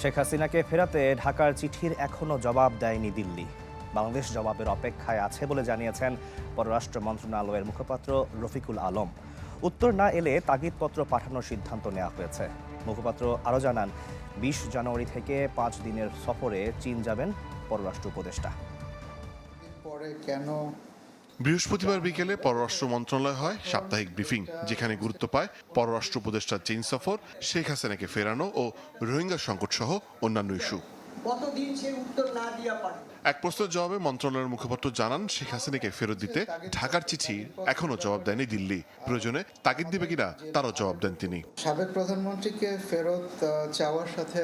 শেখ হাসিনাকে ফেরাতে ঢাকার চিঠির এখনও জবাব দেয়নি দিল্লি। বাংলাদেশ জবাবের অপেক্ষায় আছে বলে জানিয়েছেন পররাষ্ট্র মন্ত্রণালয়ের মুখপাত্র রফিকুল আলম। উত্তর না এলে তাগিদপত্র পাঠানোর সিদ্ধান্ত নেওয়া হয়েছে। মুখপাত্র আরও জানান, বিশ জানুয়ারি থেকে পাঁচ দিনের সফরে চীন যাবেন পররাষ্ট্র উপদেষ্টা। পরে কেন বৃহস্পতিবার বিকেলে পররাষ্ট্র মন্ত্রণালয় হয় সাপ্তাহিক ব্রিফিং, যেখানে গুরুত্ব পায় পররাষ্ট্র উপদেষ্টা চেইন সফর, শেখ হাসিনাকে ফেরানো ও রোহিঙ্গা সংকট সহ অন্যান্য ইস্যু। কতদিন সে উত্তর না দিয়া পারে? এক প্রশ্নের জবাবে মন্ত্রণালয়ের মুখপাত্র জানান শেখ হাসিনাকে ফেরত দিতে ঢাকার চিঠি এখনও জবাব দেয়নি দিল্লি। প্রয়োজনে তাগিদ দিবে কিনা তারও জবাব দেন তিনি। সাবেক প্রধানমন্ত্রীকে ফেরত চাওয়ার সাথে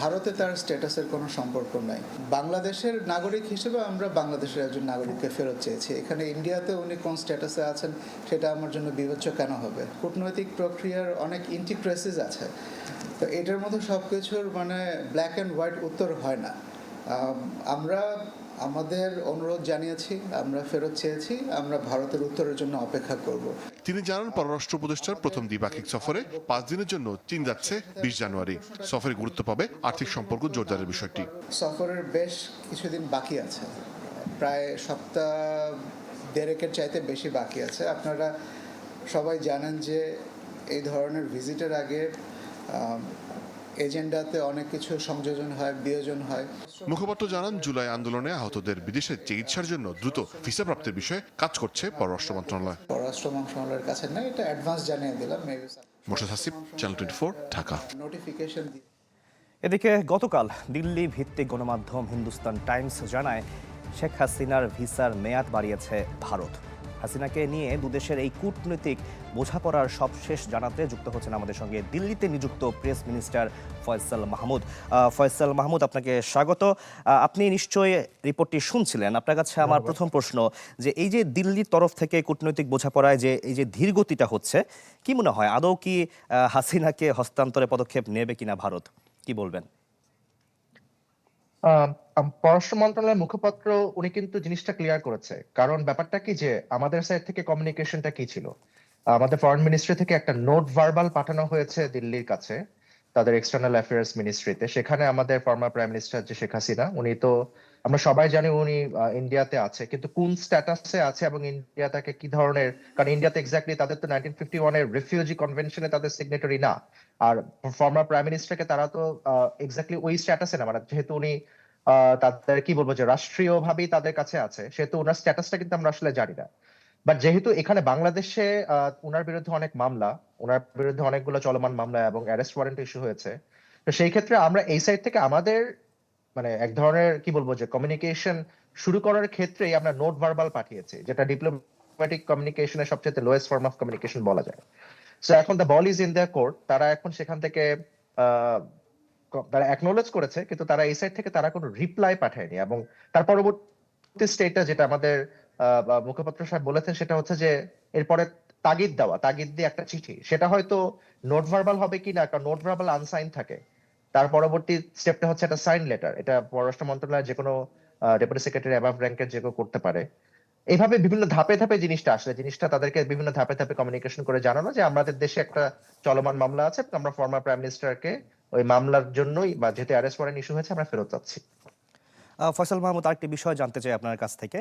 ভারতে তার স্ট্যাটাসের কোনো সম্পর্ক নাই। বাংলাদেশের নাগরিক হিসেবে আমরা বাংলাদেশের একজন নাগরিককে ফেরত চেয়েছি। এখানে ইন্ডিয়াতে উনি কোন স্ট্যাটাসে আছেন সেটা আমার জন্য বিবেচ্য কেন হবে? কূটনৈতিক প্রক্রিয়ার অনেক ইন্টিক্রেসিস আছে। তো এটার মধ্যে সব কিছুর মানে ব্ল্যাক অ্যান্ড হোয়াইট উত্তর হয় না। আমরা আমাদের অনুরোধ জানিয়েছি আমরা ফেরত চেয়েছি আমরা ভারতের উত্তরের জন্য অপেক্ষা করব। তিনি জানান পররাষ্ট্র উপদেষ্টার প্রথম দ্বিপাক্ষিক সফরে পাঁচ দিনের জন্য চীন যাচ্ছে বিশ জানুয়ারি। সফরে গুরুত্ব পাবে আর্থিক সম্পর্ক জোরদারের বিষয়টি। সফরের বেশ কিছুদিন বাকি আছে। প্রায় সপ্তাহ দেড়েকের চাইতে বেশি বাকি আছে। আপনারা সবাই জানেন যে এই ধরনের ভিজিটের আগে এজেন্ডাতে অনেক কিছু সংযোজন হয় বিয়োজন হয়। মুখপাত্র জানান জুলাই আন্দোলনে আহতদের বিদেশে চিকিৎসার জন্য দ্রুত ভিসা প্রাপ্তির বিষয়ে কাজ করছে পররাষ্ট্র মন্ত্রণালয়। পররাষ্ট্র মন্ত্রণালয়ের কাছে না এটা অ্যাডভান্স জানিয়ে দিলাম maybe Morshed Hasib channel twenty four Dhaka. Notification দিয়ে এদিকে গতকাল দিল্লি ভিত্তিক গণমাধ্যম হিন্দুস্তান টাইমস জানায় শেখ হাসিনার ভিসার মেয়াদ বাড়িয়েছে ভারত। হাসিনাকে নিয়ে দুদেশের এই কূটনৈতিক বোঝাপড়ার সবশেষ জানাতে যুক্ত হচ্ছেন আমাদের সঙ্গে দিল্লিতে নিযুক্ত প্রেস মিনিস্টার ফয়সাল মাহমুদ। ফয়সাল মাহমুদ আপনাকে স্বাগত। আপনি নিশ্চয়ই রিপোর্টটি শুনছিলেন। আপনার কাছে আমার প্রথম প্রশ্ন যে এই যে দিল্লির তরফ থেকে কূটনৈতিক বোঝাপড়ায় যে এই যে ধীরগতিটা হচ্ছে কি মনে হয়? আদৌ কি হাসিনাকে হস্তান্তরে পদক্ষেপ নেবে কিনা ভারত? কি বলবেন? পররাষ্ট্র মন্ত্রণালয়ের মুখপাত্র উনি কিন্তু জিনিসটা ক্লিয়ার করেছে। কারণ ব্যাপারটা কি যে আমাদের সাইড থেকে কমিউনিকেশনটা কি ছিল? আমাদের ফরেন মিনিস্ট্রি থেকে একটা নোট ভার্বাল পাঠানো হয়েছে দিল্লির কাছে, তাদের এক্সটার্নাল অ্যাফেয়ার্স মিনিস্ট্রিতে সেখানে আমাদের ফর্মার প্রাইম মিনিস্টার যে শেখ হাসিনা, উনি তো আমরা সবাই জানি উনি ইন্ডিয়াতে আছে, কিন্তু কোন স্ট্যাটাসে আছে এবং ইন্ডিয়া তাকে কি ধরনের, কারণ ইন্ডিয়াতে এক্স্যাক্টলি তাদের তো নাইনটিন ফিফটি ওয়ানের রিফিউজি কনভেনশনে তাদের সিগনেটরি না। আর ফর্মার প্রাইম মিনিস্টারকে তারা তো এক্স্যাক্টলি ওই স্ট্যাটাসে না মানে যেহেতু উনি তাদের কি বলব যে রাষ্ট্রীয় ভাবেই তাদের কাছে আছে, সেহেতু ওনার স্ট্যাটাসটা কিন্তু আমরা আসলে জানি না। বাট যেহেতু এখানে বাংলাদেশে ওনার বিরুদ্ধে অনেক মামলা ওনার বিরুদ্ধে অনেকগুলো চলমান মামলা এবং অ্যারেস্ট ওয়ারেন্ট ইস্যু হয়েছে, তো সেই ক্ষেত্রে আমরা এই সাইড থেকে আমাদের মানে এক ধরনের, কি বলব, যে কমিউনিকেশন শুরু করার ক্ষেত্রেই আমরা নোট ভার্বাল পাঠিয়েছি, যেটা ডিপ্লোম্যাটিক কমিউনিকেশনের সবচেয়ে লোয়েস্ট ফর্ম অফ কমিউনিকেশন বলা যায়। সো এখন the ball is in the court তারা এখন সেখান থেকে তারা অ্যাকনোলেজ করেছে, কিন্তু তারা এই সাইড থেকে তারা কোনো রিপ্লাই পাঠায়নি এবং তার পরবর্তী স্টেটটা যেটা আমাদের মুখপাত্র সাহেব বলেছেন, সেটা হচ্ছে যে এরপরে তাগিদ দেওয়া, তাগিদ দিয়ে একটা চিঠি, সেটা হয়তো নোট ভার্বাল হবে কি না কারণ নোট ভার্বাল আনসাইন থাকে। তার পরবর্তী স্টেপটা হচ্ছে একটা সাইন লেটার এটা পররাষ্ট্র মন্ত্রণালয়ের যে কোনো ডেপুটি সেক্রেটারি অ্যাবাভ র্যাঙ্কের যে কেউ করতে পারে। এইভাবে বিভিন্ন ধাপে ধাপে জিনিসটা আসলে, জিনিসটা তাদেরকে বিভিন্ন ধাপে ধাপে কমিউনিকেশন করে জানানো যে আমাদের দেশে একটা চলমান মামলা আছে, আমরা ফর্মার প্রাইম মিনিস্টারকে ওই মামলার জন্যই বা যেহেতু অ্যারেস্ট ওয়ারেন্ট ইস্যু হয়েছে, আমরা ফেরত যাচ্ছি। ফয়সাল মাহমুদ, আরেকটি বিষয় জানতে চাই আপনার কাছ থেকে,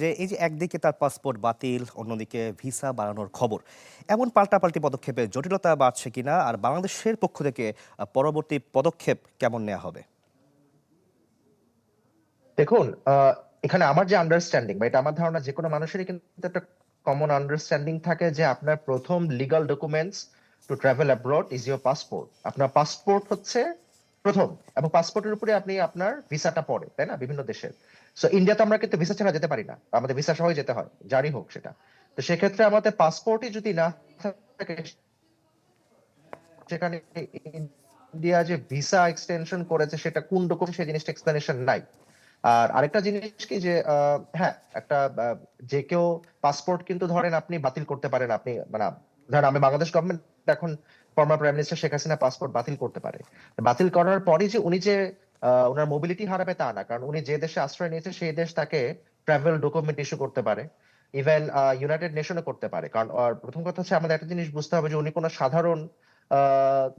যে এই যে একদিকে তার পাসপোর্ট বাতিল, অন্যদিকে ভিসা বাড়ানোর খবর, এমন পাল্টাপাল্টি পদক্ষেপে জটিলতা বাড়ছে কিনা, আর বাংলাদেশের পক্ষ থেকে পরবর্তী পদক্ষেপ কেমন নেওয়া হবে? দেখুন এখানে আমার যে আন্ডারস্ট্যান্ডিং বা এটা আমার ধারণা যে কোনো মানুষেরই কিন্তু একটা কমন আন্ডারস্ট্যান্ডিং থাকে যে আপনার প্রথম legal documents to travel abroad is your passport আপনার পাসপোর্ট হচ্ছে প্রথম, এবং পাসপোর্টের উপরে আপনি আপনার ভিসাটা পড়ে, তাই না? বিভিন্ন দেশের। সো ইন্ডিয়াতে আমরা কিন্তু ভিসা ছাড়া যেতে পারি না। আমাদের ভিসা সহ যেতে হয় জারি হোক সেটা। তো সেক্ষেত্রে আমাদের পাসপোর্টই যদি না থাকে, সেখানে ইন্ডিয়া যে ভিসা এক্সটেনশন করেছে, সেটা কোন রকম সেই জিনিসটা এক্সপ্লেনেশন নাই। আর আরেকটা জিনিস কি যে হ্যাঁ একটা যে কেউ পাসপোর্ট কিন্তু ধরেন আপনি বাতিল করতে পারেন। আপনি মানে ধরেন আমি বাংলাদেশ গভর্নমেন্ট এখন former prime minister Sheikh Hasina passport বাতিল করতে পারে। বাতিল করার পরই যে উনি যে ওনার মোবিলিটি হারাবে তা না, কারণ উনি যে দেশে আশ্রয় নিয়েছে সেই দেশ তাকে ট্রাভেল ডকুমেন্ট ইস্যু করতে পারে ইভেন ইউনাইটেড নেশনও করতে পারে। কারণ প্রথম কথা হচ্ছে আমাদের একটা জিনিস বুঝতে হবে যে উনি কোনো সাধারণ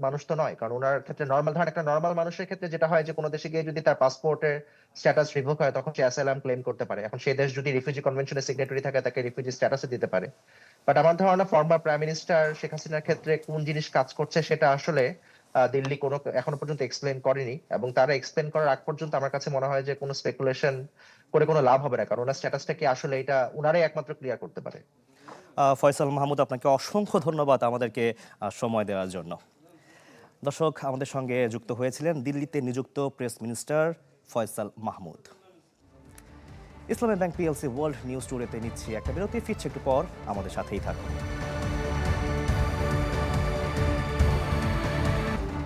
মানুষ তো নয়। কারণ ওনার ক্ষেত্রে নর্মাল ধরেন একটা নর্মাল মানুষের ক্ষেত্রে যেটা হয় যে কোনো দেশে গিয়ে যদি তার পাসপোর্টের স্ট্যাটাস রিভোক হয়, তখন সে অ্যাসাইলাম ক্লেম করতে পারে। এখন সেই দেশ যদি রিফিউজি কনভেনশনের সিগনেটরি থাকে, তাকে রিফিউজি স্ট্যাটাসে দিতে পারে। বাট আমার ধারণা ফর্মার প্রাইম মিনিস্টার শেখ হাসিনার ক্ষেত্রে কোন জিনিস কাজ করছে সেটা আসলে দিল্লি কোনো, এখনও পর্যন্ত এক্সপ্লেন করেনি। এবং তারা এক্সপ্লেন করার আগ পর্যন্ত আমার কাছে মনে হয় যে কোনো স্পেকুলেশন করে কোনো লাভ হবে না। কারণ ওনার স্ট্যাটাসটা কি আসলে এটা উনারাই একমাত্র ক্লিয়ার করতে পারে। ফয়সাল মাহমুদ, আপনাকে অসংখ্য ধন্যবাদ আমাদেরকে সময় দেওয়ার জন্য। দর্শক, আমাদের সঙ্গে যুক্ত হয়েছিলেন দিল্লিতে নিযুক্ত press minister Faisal Mahmud. Islami Bank PLC World News টুডেতে নিচ্ছি একটা বিরতি। ফিরছে একটু পর, আমাদের সাথেই থাকুন।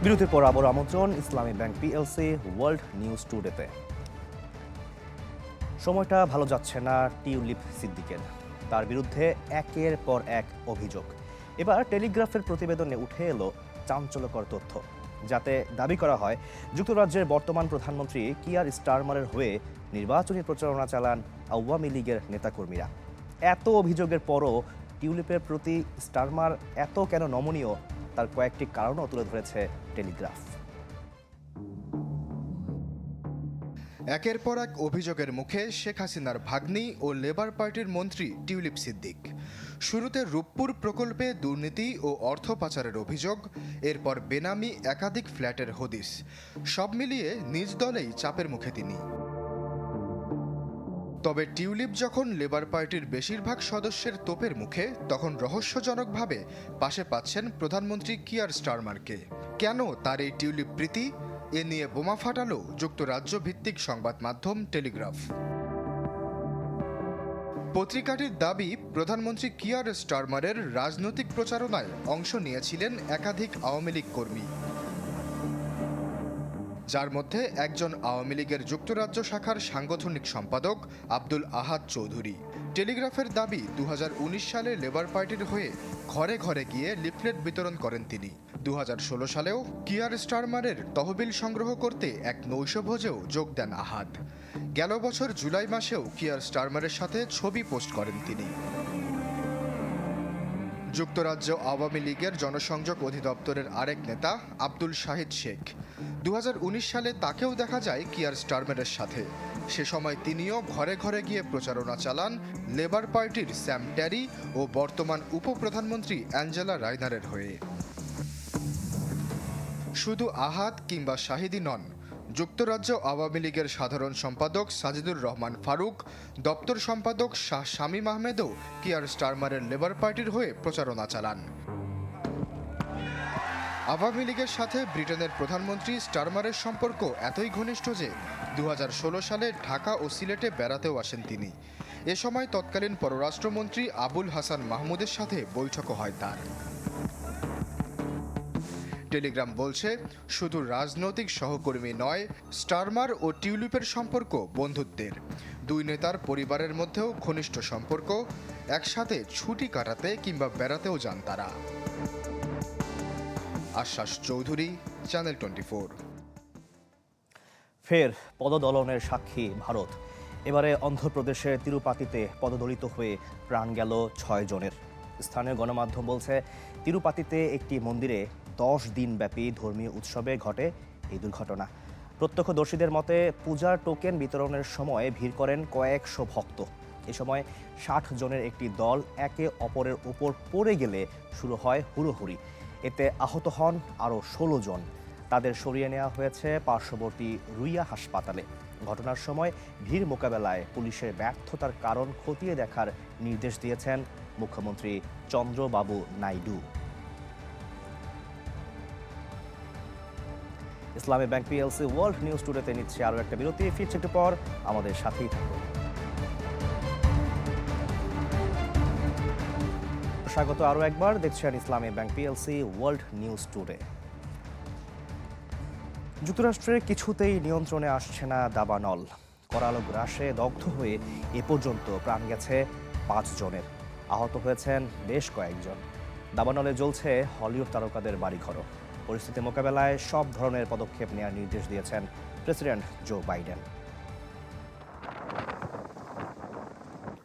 বিরতির পর আবার আমন্ত্রণ Islami Bank PLC World News টুডেতে। সময়টা ভালো যাচ্ছে না টিউলিপ সিদ্দিকের। তার বিরুদ্ধে একের পর এক অভিযোগ। এবার টেলিগ্রাফের প্রতিবেদনে উঠে এলো চাঞ্চল্যকর তথ্য। যাতে দাবি করা হয়, যুক্তরাজ্যের বর্তমান প্রধানমন্ত্রী কিয়ার স্টারমারের হয়ে নির্বাচনী প্রচারণা চালান আওয়ামী লীগের নেতাকর্মীরা। এত অভিযোগের পরও টিউলিপের প্রতি স্টারমার এত কেন নমনীয়, তার কয়েকটি কারণও তুলে ধরেছে টেলিগ্রাফ। একের পর এক অভিযোগের মুখে শেখ হাসিনার ভাগ্নি ও লেবার পার্টির মন্ত্রী টিউলিপ সিদ্দিক। শুরুতে রূপপুর প্রকল্পে দুর্নীতি ও অর্থ পাচারের অভিযোগ, এরপর বেনামি একাধিক ফ্ল্যাটের হদিস। সব মিলিয়ে নিজ দলেই চাপের মুখে তিনি। তবে টিউলিপ যখন লেবার পার্টির বেশিরভাগ সদস্যের তোপের মুখে, তখন রহস্যজনকভাবে পাশে পাচ্ছেন প্রধানমন্ত্রী কিয়ার স্টারমারকে। কেন তার এই টিউলিপ প্রীতি? এ নিয়ে বোমা ফাটালো যুক্তরাজ্য ভিত্তিক সংবাদ মাধ্যম টেলিগ্রাফ। পত্রিকাটির দাবি, প্রধানমন্ত্রী কিয়ার স্টারমারের রাজনৈতিক প্রচারণায় অংশ নিয়েছিলেন একাধিক আওয়ামী লীগ কর্মী। যার মধ্যে একজন আওয়ামী লীগের যুক্তরাজ্য শাখার সাংগঠনিক সম্পাদক আব্দুল আহাদ চৌধুরী। টেলিগ্রাফের দাবি দু হাজার উনিশ সালে লেবার পার্টির হয়ে ঘরে ঘরে গিয়ে লিফলেট বিতরণ করেন তিনি। দু হাজার ষোলো সালেও কিয়ার স্টারমারের তহবিল সংগ্রহ করতে এক নৈশভোজেও যোগ দেন আহাদ। গেল বছর জুলাই মাসেও কিয়ার স্টারমারের সাথে ছবি পোস্ট করেন তিনি। যুক্তরাজ্য আওয়ামী লীগের জনসংযোগ অধিদপ্তরের আরেক নেতা আব্দুল শাহিদ শেখ। দু হাজার উনিশ সালে তাকেও দেখা যায় কিয়ার স্টারমারের সাথে। সে সময় তিনিও ঘরে ঘরে গিয়ে প্রচারণা চালান লেবার পার্টির স্যাম ট্যারি ও বর্তমান উপপ্রধানমন্ত্রী অ্যাঞ্জেলা রাইনারের হয়ে। শুধু আহাত কিংবা শাহিদি নন যুক্তরাজ্য আওয়ামী লীগের সাধারণ সম্পাদক সাজিদুর রহমান ফারুক, দপ্তর সম্পাদক শাহ শামীম আহমেদও কিয়ার স্টারমারের লেবার পার্টির হয়ে প্রচারণা চালান। আওয়ামী লীগের সাথে ব্রিটেনের প্রধানমন্ত্রী স্টারমারের সম্পর্ক এতই ঘনিষ্ঠ যে দু হাজার ষোলো সালে ঢাকা ও সিলেটে বেড়াতেও আসেন তিনি। এ সময় তৎকালীন পররাষ্ট্রমন্ত্রী আবুল হাসান মাহমুদের সাথে বৈঠকও হয় তার। টেলিগ্রাম বলছে, শুধু রাজনৈতিক সহকর্মী নয়, স্টারমার ও টিউলিপের সম্পর্ক বন্ধুত্বের। দুই নেতার পরিবারের মধ্যেও ঘনিষ্ঠ সম্পর্ক, একসাথে ছুটি কাটাতে কিংবা বেড়াতেও যান তারা। আশ্বাস চৌধুরী, চ্যানেল টোয়েন্টি ফোর। ফের পদদলনের সাক্ষী ভারত। এবারে অন্ধ্রপ্রদেশের তিরুপাতিতে পদদলিত হয়ে প্রাণ গেল ছয় জনের। স্থানীয় গণমাধ্যম বলছে, তিরুপাতিতে একটি মন্দিরে দশ দিনব্যাপী ধর্মীয় উৎসবে ঘটে এই দুর্ঘটনা। প্রত্যক্ষদর্শীদের মতে, পূজার টোকেন বিতরণের সময় ভিড় করেন কয়েকশো ভক্ত। এ সময় ষাট জনের একটি দল একে অপরের উপর পড়ে গেলে শুরু হয় হুড়োহুড়ি। এতে আহত হন আরও ষোলো জন। তাদের সরিয়ে নেওয়া হয়েছে পার্শ্ববর্তী রুইয়া হাসপাতালে। ঘটনার সময় ভিড় মোকাবেলায় পুলিশের ব্যর্থতার কারণ খতিয়ে দেখার নির্দেশ দিয়েছেন মুখ্যমন্ত্রী Chandrababu Naidu. Islami Bank PLC World News টুডেতে নিচ্ছে আরও একটা বিরতি। ফিরছে একটু পর আমাদের সাথেই থাকুন। স্বাগত আরও একবার, দেখছেন Islami Bank PLC World News Today. যুক্তরাষ্ট্রের কিছুতেই নিয়ন্ত্রণে আসছে না দাবানল। করালো গ্রাসে দগ্ধ হয়ে এ পর্যন্ত প্রাণ গেছে পাঁচ জনের। আহত হয়েছেন বেশ কয়েকজন। দাবানলে জ্বলছে হলিউড তারকাদের বাড়িঘরও। পরিস্থিতি মোকাবেলায় সব ধরনের পদক্ষেপ নেওয়ার নির্দেশ দিয়েছেন president Joe Biden.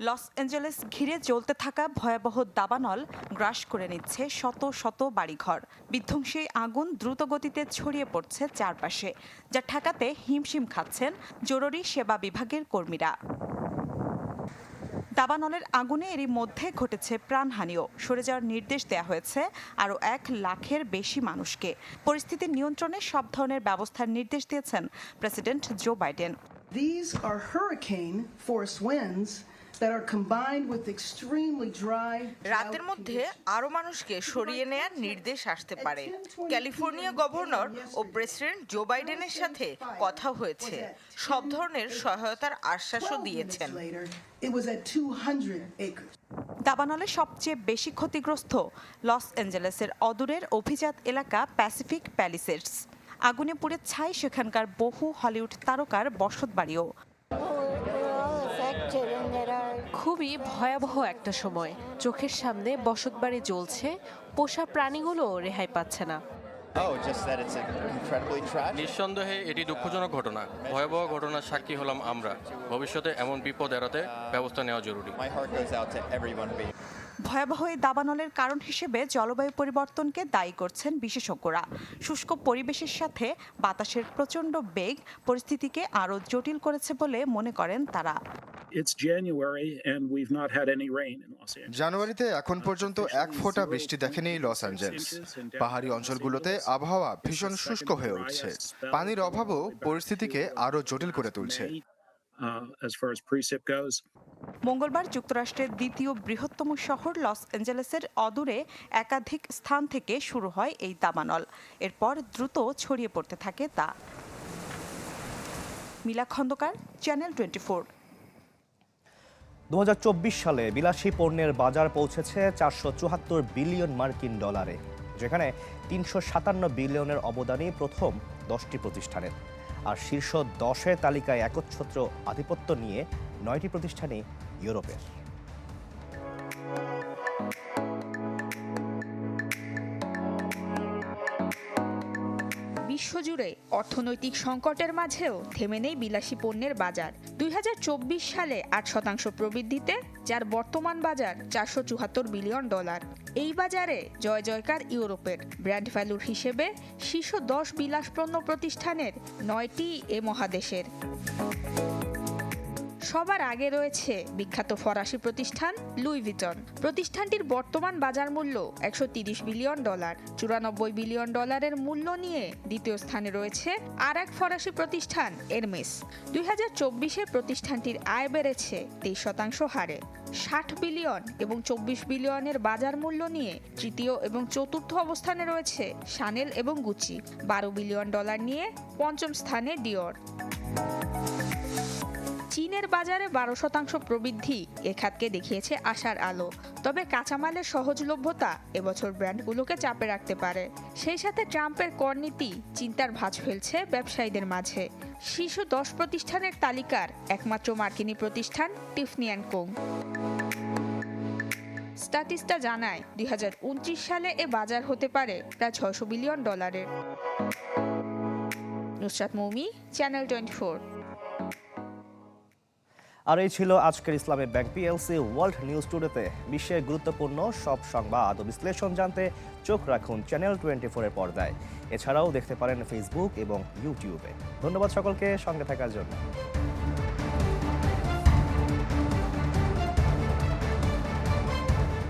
Los Angeles ঘিরে জ্বলতে থাকা ভয়াবহ দাবানল গ্রাস করে নিচ্ছে শত শত বাড়িঘর। বিধ্বংসী আগুন দ্রুত গতিতে ছড়িয়ে পড়ছে চারপাশে, যা ঠেকাতে হিমশিম খাচ্ছেন জরুরি সেবা বিভাগের কর্মীরা। দাবানলের আগুনে এরই মধ্যে ঘটেছে প্রাণহানিও। সরে যাওয়ার নির্দেশ দেওয়া হয়েছে আরও এক লাখের বেশি মানুষকে। পরিস্থিতি নিয়ন্ত্রণে সব ধরনের ব্যবস্থার নির্দেশ দিয়েছেন president Joe Biden. These are hurricane force winds that are combined with extremely dry. রাতের মধ্যে আরও মানুষকে সরিয়ে নেয়ার নির্দেশ আসতে পারে। ক্যালিফোর্নিয়া গভর্নর ও প্রেসিডেন্ট জো বাইডেনের সাথে কথা হয়েছে। সব ধরনের সহায়তার আশ্বাসও দিয়েছেন। It was at 200 acres. দাবানলে সবচেয়ে বেশি ক্ষতিগ্রস্ত লস অ্যাঞ্জেলেসের অদূরের অভিজাত এলাকা প্যাসিফিক প্যালিসেডস আগুনে পুড়ে ছাই সেখানকার বহু হলিউড তারকার বসতবাড়িও। খুবই ভয়াবহ একটা সময়। চোখের সামনে বসতবাড়ি জ্বলছে পোষা প্রাণীগুলো রেহাই পাচ্ছে না। নিঃসন্দেহে এটি দুঃখজনক ঘটনা। ভয়াবহ ঘটনার সাক্ষী হলাম আমরা। ভবিষ্যতে এমন বিপদ এড়াতে ব্যবস্থা নেওয়া জরুরি। ভয়াবহ এই দাবানলের কারণ হিসেবে জলবায়ু পরিবর্তনকে দায়ী করছেন বিশেষজ্ঞরা। শুষ্ক পরিবেশের সাথে বাতাসের প্রচণ্ড বেগ পরিস্থিতিকে আরও জটিল করেছে বলে মনে করেন তারা। It's January and we've not had any rain in Los Angeles. জানুয়ারিতে এখন পর্যন্ত এক ফোঁটা বৃষ্টি দেখেনি লস অ্যাঞ্জেলস পাহাড়ি অঞ্চলগুলোতে আবহাওয়া ভীষণ শুষ্ক হয়ে উঠছে। পানির অভাবও পরিস্থিতিকে আরও জটিল করে তুলছে। Uh, as far as precip goes. মঙ্গলবার যুক্তরাষ্ট্রের দ্বিতীয় বৃহত্তম শহর লস অ্যাঞ্জেলেসের অদূরে একাধিক স্থান থেকে শুরু হয় এই দাবানল। এরপর দ্রুত ছড়িয়ে পড়তে থাকে তা। Mila Khandakar channel twenty four দু হাজার চব্বিশ সালে বিলাসী পণ্যের বাজার পৌঁছেছে চারশো চুয়াত্তর বিলিয়ন মার্কিন ডলারে, যেখানে তিনশো সাতান্ন বিলিয়নের অবদানই প্রথম দশটি প্রতিষ্ঠানের। আর শীর্ষ দশের তালিকায় একচ্ছত্র আধিপত্য নিয়ে নয়টি প্রতিষ্ঠানই ইউরোপের। বিশ্বজুড়ে অর্থনৈতিক সংকটের মাঝেও থেমে নেই বিলাসী পণ্যের বাজার। দুই হাজার চব্বিশ সালে আট শতাংশ প্রবৃদ্ধিতে, যার বর্তমান বাজার চারশো চুয়াত্তর বিলিয়ন ডলার। এই বাজারে জয় জয়কার ইউরোপের ব্র্যান্ড ভ্যালুর হিসেবে শীর্ষ দশ বিলাসপণ্য প্রতিষ্ঠানের নয়টি এ মহাদেশের। সবার আগে রয়েছে বিখ্যাত ফরাসি প্রতিষ্ঠান লুই ভিটন। প্রতিষ্ঠানটির বর্তমান বাজার মূল্য একশো বিলিয়ন ডলার। চুরানব্বই বিলিয়ন ডলারের মূল্য নিয়ে দ্বিতীয় স্থানে রয়েছে আর এক ফরাসি প্রতিষ্ঠান, এরমেস। দুই হাজার চব্বিশে প্রতিষ্ঠানটির আয় বেড়েছে তেইশ শতাংশ হারে। ষাট বিলিয়ন এবং চব্বিশ বিলিয়নের বাজার মূল্য নিয়ে তৃতীয় এবং চতুর্থ অবস্থানে রয়েছে শানেল এবং গুচি। বারো বিলিয়ন ডলার নিয়ে পঞ্চম স্থানে ডিওর। চীনের বাজারে বারো শতাংশ প্রবৃদ্ধি। এ খাতকে দেখিয়েছে আশার আলো। তবে কাঁচামালের সহজলভ্যতা এবছর ব্র্যান্ডগুলোকে চাপে রাখতে পারে। সেই সাথে ট্রাম্পের কর নীতি চিন্তার ভাঁজ ফেলছে ব্যবসায়ীদের মাঝে। শীর্ষ দশ প্রতিষ্ঠানের তালিকার একমাত্র মার্কিনী প্রতিষ্ঠান টিফনি অ্যান্ড কোং স্ট্যাটিস্টা জানায়, দুই হাজার উনত্রিশ সালে এ বাজার হতে পারে প্রায় ছয়শো বিলিয়ন ডলারের। নুসরাত মৌমি, চ্যানেল টোয়েন্টি আর এই ছিল আজকের Islami Bank PLC World News টুডেতে। বিশ্বের গুরুত্বপূর্ণ সব সংবাদ ও বিশ্লেষণ জানতে চোখ রাখুন চ্যানেল টোয়েন্টি ফোরের পর্দায়। এছাড়াও দেখতে পারেন ফেসবুক এবং ইউটিউবে। ধন্যবাদ সকলকে সঙ্গে থাকার জন্য।